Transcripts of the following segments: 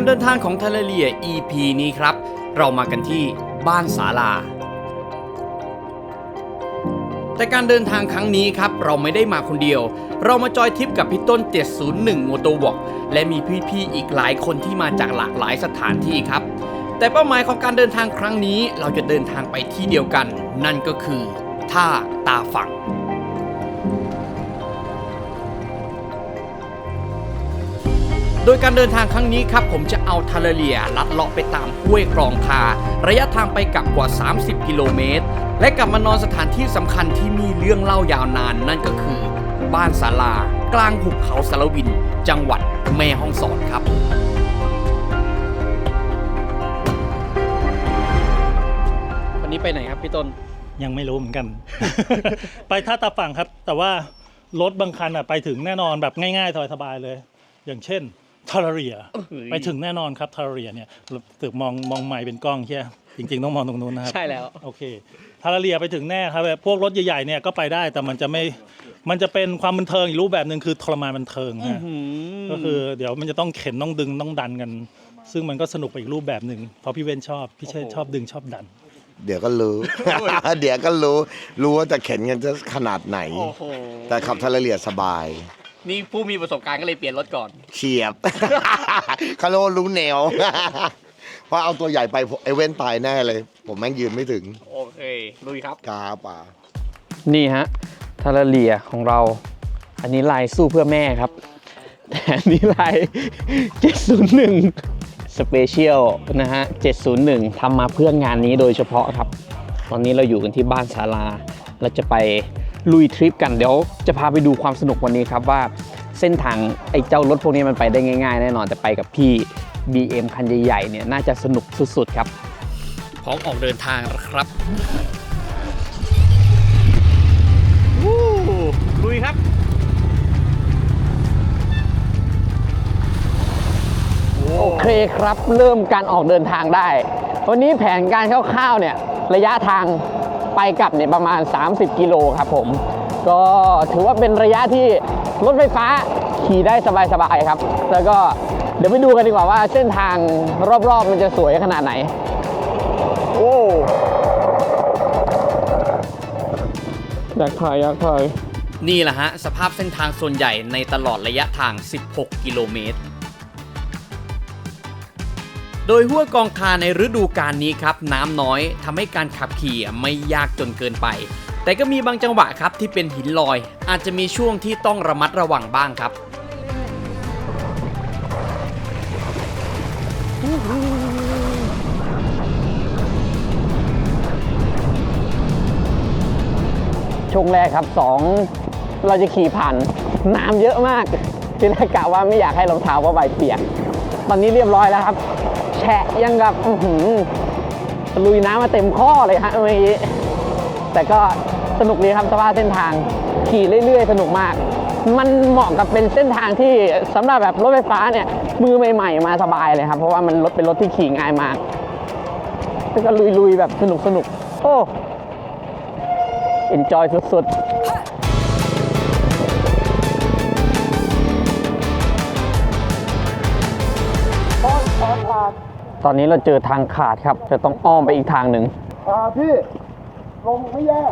การเดินทางของทาเลเลีย EP นี้ครับ เรามากันที่บ้านศาลา แต่การเดินทางครั้งนี้ครับ เราไม่ได้มาคนเดียว เรามาจอยทริปกับพี่ต้น 701โมโตวอกและมีพี่ๆอีกหลายคนที่มาจากหลากหลายสถานที่ครับ แต่เป้าหมายของการเดินทางครั้งนี้ เราจะเดินทางไปที่เดียวกัน นั่นก็คือท่าตาฝั่ง ดยการเดินทางครั้งนี้ครับผมจะเอาทาเลเลียลัดเลาะไปตามห้วยคลองคา ระยะทางไปกลับกว่า 30 กิโลเมตร และกลับมานอนสถานที่สำคัญที่มีเรื่องเล่ายาวนานนั่นก็คือ บ้านศาลา กลางหุบเขาสารวิน จังหวัดแม่ฮ่องสอนครับวันนี้ไปไหนครับพี่ต้น ยังไม่รู้เหมือนกัน ไปท่าตาฝั่งครับ แต่ว่ารถบางคันอะไปถึงแน่นอนแบบง่ายๆสบายๆเลย อย่างเช่น ทาราเรียไปถึงแน่นอนครับทาราเรียเนี่ยตึกมองมองใหม่เป็นกล้องเชี่ยจริง ๆ ต้องมองตรงนู้นนะครับใช่แล้วโอเคทาราเรียไปถึงแน่ครับแบบพวกรถใหญ่ๆเนี่ยก็ไปได้แต่มันจะไม่มันจะเป็นความบันเทิงอีกรูปแบบหนึ่งคือทรมานบันเทิงฮะก็คือเดี๋ยวมันจะต้องเข็นต้องดึงต้องดันกัน ซึ่งมันก็สนุกไปอีกรูปแบบหนึ่งเพราะพี่เว้นชอบพี่เชษชอบดึงชอบดัน เดี๋ยวก็รู้ เดี๋ยวก็รู้รู้ว่าจะเข็นกันจะขนาดไหนโอ้โหแต่ขับทะเลเลียสบาย นี่ผู้มีประสบการณ์ก็เลยเปลี่ยนรถก่อน เฉียบ คาโลรู้แนว เพราะเอาตัวใหญ่ไปไอเว้นตายแน่เลย ผมแม่งยืนไม่ถึงโอเคลุยครับ กาป่า นี่ฮะทาราเลียของเรา อันนี้ลายสู้เพื่อแม่ครับ แต่อันนี้ลาย 701 สเปเชียลนะฮะ 701ทำมาเพื่องานนี้โดยเฉพาะครับ ตอนนี้เราอยู่กันที่บ้านศาลา เราจะไป ลุยทริปกันเดี๋ยวจะพาไปดูความสนุกวันนี้ครับว่าเส้นทางไอ้เจ้ารถพวกนี้มันไปได้ง่ายๆ แน่นอนแต่ไปกับพี่ BM คันใหญ่ๆเนี่ยน่าจะสนุกสุดๆครับ พร้อมออกเดินทางแล้วครับลุยครับโอเคครับเริ่มการออกเดินทางได้ วันนี้แผนการคร่าวๆเนี่ยระยะทาง ไปกลับเนี่ยประมาณ 30 กิโลครับผม ก็ถือว่าเป็นระยะที่รถไฟฟ้าขี่ได้สบายๆครับ แล้วก็เดี๋ยวไปดูกันดีกว่าว่าเส้นทางรอบๆมันจะสวยขนาดไหน โอ้อยากถ่ายอยากถ่ายนี่แหละฮะ สภาพเส้นทางส่วนใหญ่ในตลอดระยะทาง 16 กิโลเมตร โดยห้วยกองคาในฤดูกาลนี้ครับน้ำน้อยทำให้การขับขี่ไม่ยากจนเกินไป แต่ก็มีบางจังหวะครับที่เป็นหินลอย อาจจะมีช่วงที่ต้องระมัดระวังบ้างครับช่วงแรกครับสองเราจะขี่ผ่านน้ำเยอะมาก ที่แรกกะว่าไม่อยากให้รองเท้าว่าใบเปียกตอนนี้เรียบร้อยแล้วครับ แฉะยังกับลุยน้ำมาเต็มข้อเลยฮะเมื่อกี้แต่ก็สนุกดีครับสภาพเส้นทางขี่เรื่อยๆ สนุกมาก มันเหมาะกับเป็นเส้นทางที่สำหรับแบบรถไฟฟ้าเนี่ย มือใหม่ๆ มาสบายเลยครับ เพราะว่ามันรถเป็นรถที่ขี่ง่ายมากแล้วก็ลุยๆ แบบสนุกๆโอ้เอ็นจอยสุดๆ ตอนนี้เราเจอทางขาดครับ จะต้องอ้อมไปอีกทางหนึ่งอ่าพี่ ลงไม่แย่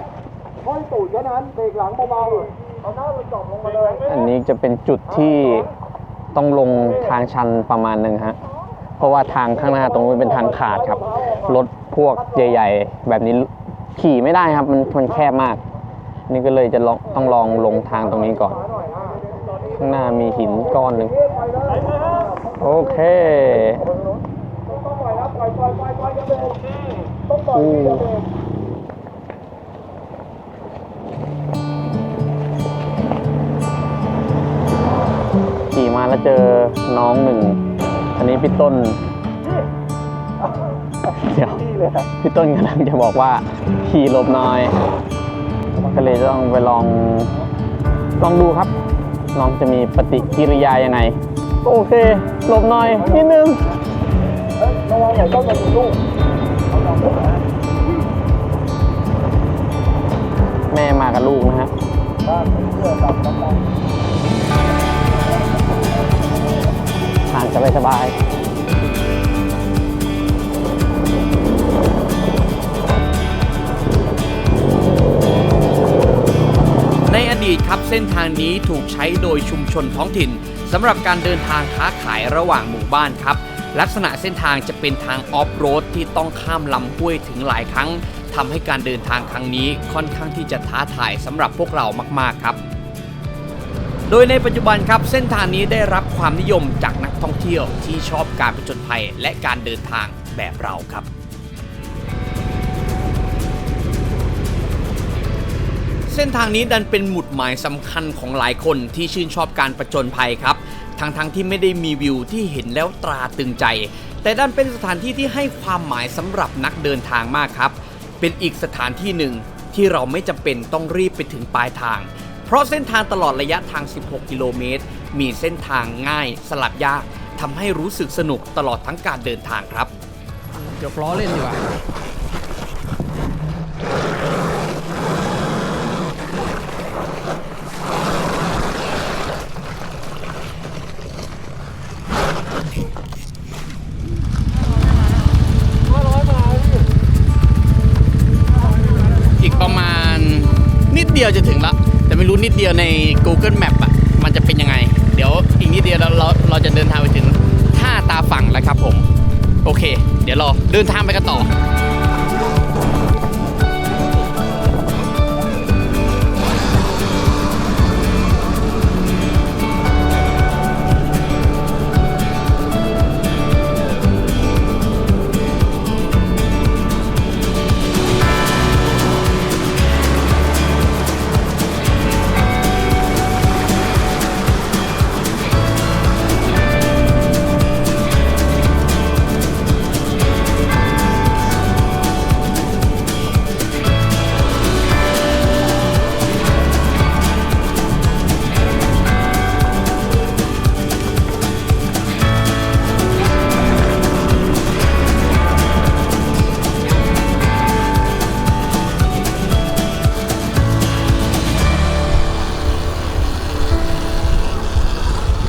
ค่อยตูดแค่นั้นเบรกหลังเบาๆเอาหน้าไปจอบลงมาเลยอันนี้จะเป็นจุดที่ต้องลงทางชันประมาณหนึ่งฮะ เพราะว่าทางข้างหน้าตรงนี้นเป็นทางขาดครับ รถพวกใหญ่ ๆ แบบนี้ขี่ไม่ได้ครับ มันมันแคบมาก นี่ก็เลยจะลองต้องลองลงทางตรงนี้ก่อน ข้างหน้ามีหินก้อนหนึ่งโอเค อู้ขี่มาแล้วเจอน้องหนึ่ง อันนี้พี่ต้น เดี๋ยวพี่ต้นกำลังจะบอกว่า ขี่หลบหน่อย ก็เลยต้องไปลอง ลองดูครับ น้องจะมีปฏิกิริยายังไง โอเค หลบหน่อยนิดนึง ระวังอย่าต้องมาดูลูกแม่มากับลูกนะฮะผ่านสบายสบายในอดีตครับเส้นทางนี้ถูกใช้โดยชุมชนท้องถิ่นสำหรับการเดินทางค้าขายระหว่างหมู่บ้านครับ ลักษณะเส้นทางจะเป็นทางออฟโรดที่ต้องข้ามลำห้วยถึงหลายครั้งทำให้การเดินทางครั้งนี้ค่อนข้างที่จะท้าทายสำหรับพวกเรามาก ๆ ครับ โดยในปัจจุบันครับเส้นทางนี้ได้รับความนิยมจากนักท่องเที่ยวที่ชอบการผจญภัยและการเดินทางแบบเราครับเส้นทางนี้ดันเป็นหมุดหมายสำคัญของหลายคนที่ชื่นชอบการประจนภัยครับ ทั้งๆทที่ไม่ได้มีวิวที่เห็นแล้วตราตึงใจ แต่ดันเป็นสถานที่ที่ให้ความหมายสำหรับนักเดินทางมากครับ เป็นอีกสถานที่หนึ่งที่เราไม่จำเป็นต้องรีบไปถึงปลายทาง เพราะเส้นทางตลอดระยะทาง 16 กิโลเมตร มีเส้นทางง่ายสลับยากทำให้รู้สึกสนุกตลอดทั้งการเดินทางครับเดี๋ยวล้อเล่นดีกว่า เดียวจะถึงละ แต่ไม่รู้นิดเดียวใน Google Map อะ มันจะเป็นยังไง เดี๋ยวอีกนิดเดียวเราเราเราจะเดินทางไปถึงท่าตาฝั่งแล้วครับผม โอเค เดี๋ยวเราเดินทางไปกันต่อ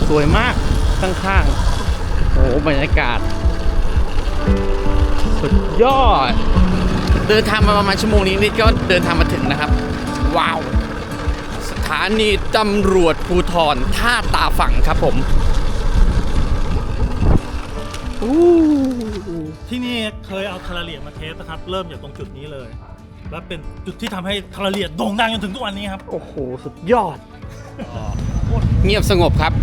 สวยมากข้างๆโอ้โหบรรยากาศ สุดยอด เดินทางมาประมาณชั่วโมงนี้นี่ก็เดินทางมาถึงนะครับ ว้าว สถานีตำรวจภูธรท่าตาฝั่งครับผมที่นี่เคยเอาทาราเลียมาเทสนะครับ เริ่มจากตรงจุดนี้เลย และเป็นจุดที่ทำให้ทาราเลียโด่งดังจนถึงทุกวันนี้ครับ โอ้โห สุดยอด เงียบสงบครับ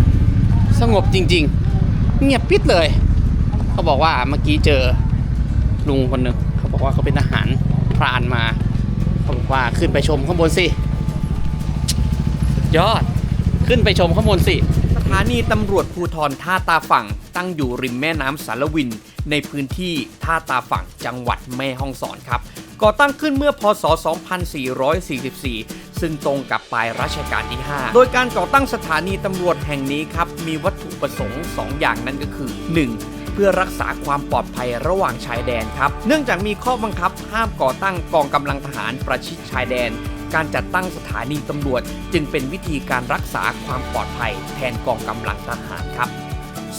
สงบจริง ๆ เงียบปิดเลย เขาบอกว่าเมื่อกี้เจอลุงคนหนึ่งเขาบอกว่าเขาเป็นทหารพรานมา เขาบอกว่าขึ้นไปชมข้างบนสิยอดขึ้นไปชมข้างบนสิ สถานีตำรวจภูทรท่าตาฝั่ง ตั้งอยู่ริมแม่น้ำสารวิน ในพื้นที่ท่าตาฝั่งจังหวัดแม่ฮ่องสอนครับก่อตั้งขึ้นเมื่อพศ 2444 ซึ่งตรงกับปลายรัชกาลที่ 5 โดยการก่อตั้งสถานีตำรวจแห่งนี้ครับ มีวัตถุประสงค์ 2 อย่างนั่นก็คือ 1. เพื่อรักษาความปลอดภัยระหว่างชายแดนครับ เนื่องจากมีข้อบังคับห้ามก่อตั้งกองกำลังทหารประชิดชายแดน การจัดตั้งสถานีตำรวจ จึงเป็นวิธีการรักษาความปลอดภัยแทนกองกำลังทหารครับ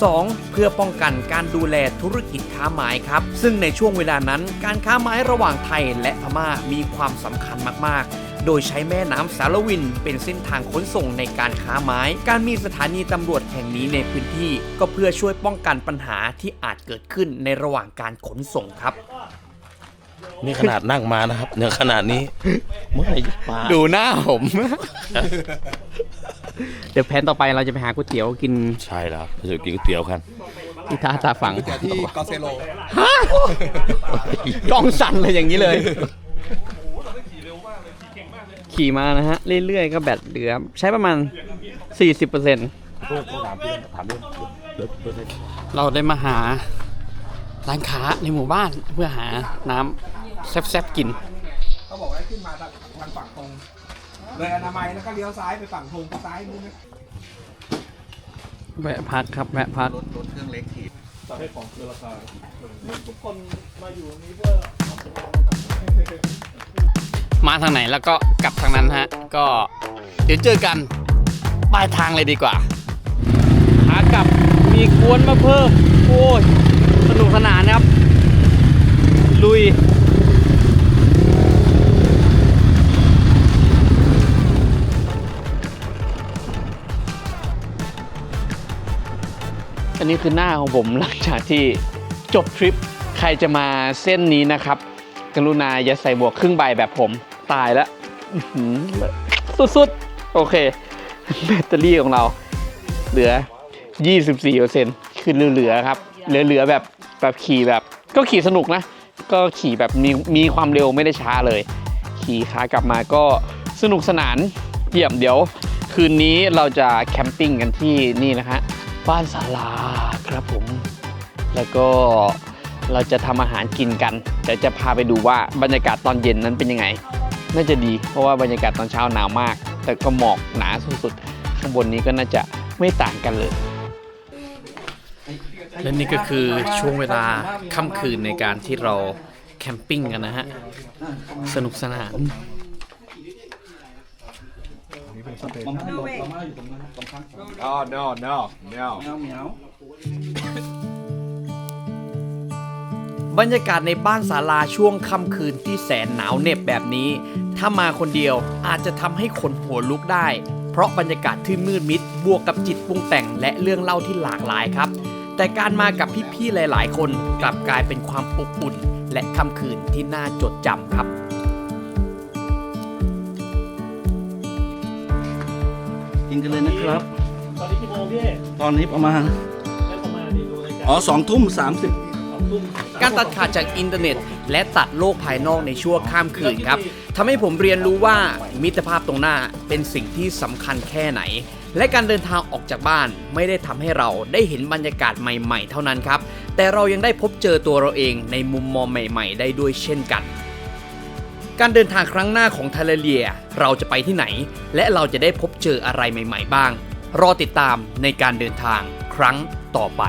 2. เพื่อป้องกันการดูแลธุรกิจค้าไม้ครับ ซึ่งในช่วงเวลานั้นการค้าไม้ระหว่างไทยและพม่ามีความสำคัญมาก ๆโดยใช้แม่น้ำสารวินเป็นเส้นทางขนส่งในการค้าไม้ การมีสถานีตำรวจแห่งนี้ในพื้นที่ ก็เพื่อช่วยป้องกันปัญหาที่อาจเกิดขึ้นในระหว่างการขนส่งครับ นี่ขนาดนั่งมานะครับเนี่ยขนาดนี้ เมื่อไหร่จะมาดูหน้าผม เดี๋ยวแผนต่อไปเราจะไปหาก๋วยเตี๋ยวกินใช่แล้วเราจะกินก๋วยเตี๋ยวกันที่ท่าตาฝั่งที่กอเซโลกล้องสั่นเลยอย่างนี้เลย ขี่มานะฮะ เรื่อยๆก็แบตเหลือ ใช้ประมาณ 40%เราได้มาหาร้านค้าในหมู่บ้านเพื่อหาน้ำ แซ่บๆกินเขาบอกว่าให้ขึ้นมาทางฝั่งตรงเลยอนามัยแล้วก็เลี้ยวซ้ายไปฝั่งธงซ้ายมือนะแวะพักครับแวะพักมาทางไหนแล้วก็กลับทางนั้นฮะ ก็เดี๋ยวเจอกันปลายทางเลยดีกว่าขากลับมีกวนมาเพิ่ม โอ้ยสนุกสนานครับ ลุย นนี้คือหน้าของผมหลังจากที่จบทริปใครจะมาเส้นนี้นะครับ กรุณาอย่าใส่บวกครึ่งใบแบบผมตายแล้วสุดๆ โอเค แบตเตอรี่ของเรา เหลือ 24%คือเหลือๆครับ เหลือๆแบบแบบขี่แบบ ก็ขี่สนุกนะ ก็ขี่แบบมีมีความเร็วไม่ได้ช้าเลย ขี่ขากลับมาก็สนุกสนานเยี่ยมเดี๋ยว คืนนี้เราจะแคมปิ้งกันที่นี่นะฮะ บ้านศาลาครับผม แล้วก็เราจะทำอาหารกินกันเดี๋ยวจะพาไปดูว่าบรรยากาศตอนเย็นนั้นเป็นยังไง น่าจะดี เพราะว่าบรรยากาศตอนเช้าหนาวมาก แต่ก็หมอกหนาสุดๆ ข้างบนนี้ก็น่าจะไม่ต่างกันเลย และนี่ก็คือช่วงเวลาค่ำคืนในการที่เราแคมปิ้งกันนะฮะ สนุกสนาน บรรยากาศในบ้านศาลาช่วงค่ำคืนที่แสนหนาวเหน็บแบบนี้ ถ้ามาคนเดียวอาจจะทำให้คนหัวลุกได้ เพราะบรรยากาศที่มืดมิด บวกกับจิตปรุงแต่งและเรื่องเล่าที่หลากหลายครับ แต่การมากับพี่ๆหลาย ๆ คนกลับกลายเป็นความอบอุ่น และค่ำคืนที่น่าจดจำครับ กินกันเลยนะครับ ตอนนี้กี่โมงพี่ตอนนี้ประมาณได้ประมาณดีดูรายการอ๋อสองทุ่มสามสิบสองทุ่มการตัดขาดจากอินเทอร์เน็ต และตัดโลกภายนอกในช่วงข้ามคืนครับทำให้ผมเรียนรู้ว่ามิตรภาพตรงหน้าเป็นสิ่งที่สำคัญแค่ไหน และการเดินทางออกจากบ้านไม่ได้ทำให้เราได้เห็นบรรยากาศใหม่ ๆ เท่านั้นครับ แต่เรายังได้พบเจอตัวเราเองในมุมมองใหม่ ๆ ได้ด้วยเช่นกัน การเดินทางครั้งหน้าของทาเลเลีย เราจะไปที่ไหน และเราจะได้พบเจออะไรใหม่ ๆ บ้าง รอติดตามในการเดินทางครั้งต่อไป